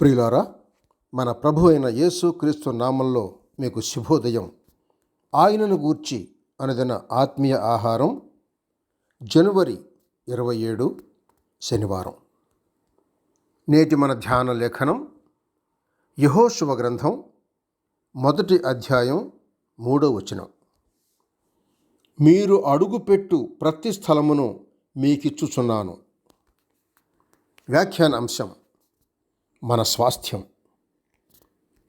ప్రియులారా మన ప్రభు అయిన యేసు క్రీస్తు నామంలో మీకు శుభోదయం. ఆయనను గూర్చి అనదన ఆత్మీయ ఆహారం జనవరి ఇరవై ఏడు శనివారం. నేటి మన ధ్యాన లేఖనం యహోశువ గ్రంథం మొదటి అధ్యాయం మూడో వచనం. మీరు అడుగుపెట్టు ప్రతి స్థలమును మీకిచ్చుచున్నాను. వ్యాఖ్యాన అంశం మన స్వాస్థ్యం.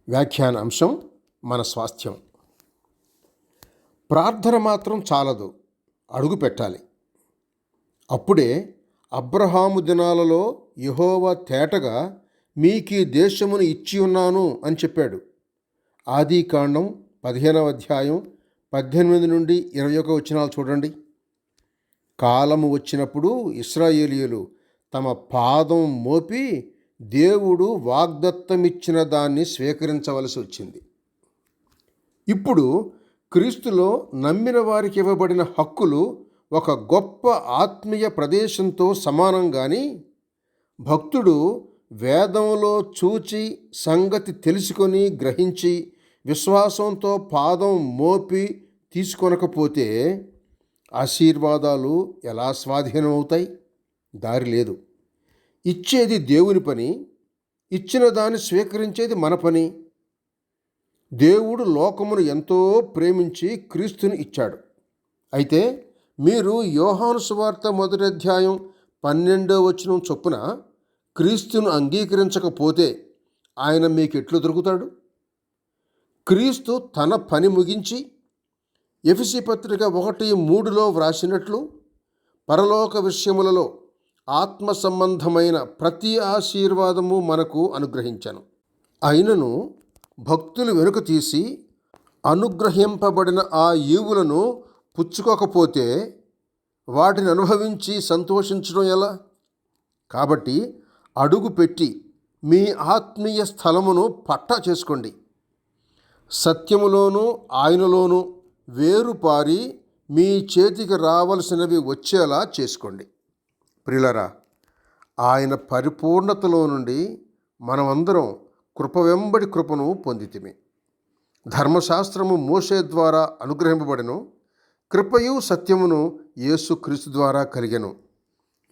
వ్యాఖ్యాన అంశం మన స్వాస్థ్యం. ప్రార్థన మాత్రం చాలదు అడుగు పెట్టాలి. అప్పుడే అబ్రహాము దినాలలో యహోవా తేటగా మీకు ఈ దేశమును ఇచ్చి ఉన్నాను అని చెప్పాడు. ఆది కాండం పదిహేనవ అధ్యాయం పద్దెనిమిది నుండి ఇరవై ఒక వచనాలు చూడండి. కాలము వచ్చినప్పుడు ఇస్రాయేలీయులు తమ పాదం మోపి దేవుడు వాగ్దత్తమిచ్చిన దాన్ని స్వీకరించవలసి వచ్చింది. ఇప్పుడు క్రీస్తులో నమ్మిన వారికి ఇవ్వబడిన హక్కులు ఒక గొప్ప ఆత్మీయ ప్రదేశంతో సమానం కానీ భక్తుడు వేదంలో చూచి సంగతి తెలుసుకొని గ్రహించి విశ్వాసంతో పాదం మోపి తీసుకొనకపోతే ఆశీర్వాదాలు ఎలా స్వాధీనం అవుతాయి దారి లేదు. ఇచ్చేది దేవుని పని ఇచ్చిన దాన్ని స్వీకరించేది మన పని. దేవుడు లోకమును ఎంతో ప్రేమించి క్రీస్తుని ఇచ్చాడు. అయితే మీరు యోహాను సువార్త మొదటి అధ్యాయం పన్నెండో వచనం చొప్పున క్రీస్తును అంగీకరించకపోతే ఆయన మీకు ఎట్లు దొరుకుతాడు? క్రీస్తు తన పని ముగించి ఎఫిసి పత్రిక ఒకటి మూడులో వ్రాసినట్లు పరలోక విషయములలో ఆత్మ సంబంధమైన ప్రతి ఆశీర్వాదము మనకు అనుగ్రహించను. అయినను భక్తులు వెనుక తీసి అనుగ్రహింపబడిన ఆ ఈవులను పుచ్చుకోకపోతే వాటిని అనుభవించి సంతోషించడం ఎలా? కాబట్టి అడుగు పెట్టి మీ ఆత్మీయ స్థలమును పట్టా చేసుకోండి. సత్యములోనూ ఆయనలోనూ వేరుపారి మీ చేతికి రావలసినవి వచ్చేలా చేసుకోండి. ప్రిలరా ఆయన పరిపూర్ణతలో నుండి మనమందరం కృప వెంబడి కృపను పొందితిమి. ధర్మశాస్త్రము మోసే ద్వారా అనుగ్రహింపబడెను కృపయు సత్యమును యేసు క్రీస్తు ద్వారా కలిగెను.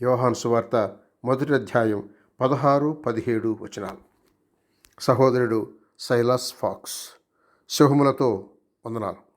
యోహాన్ సువార్త మొదటి అధ్యాయం పదహారు పదిహేడు వచనాలు. సహోదరుడు సైలాస్ ఫాక్స్ శుభములతో వందనాలు.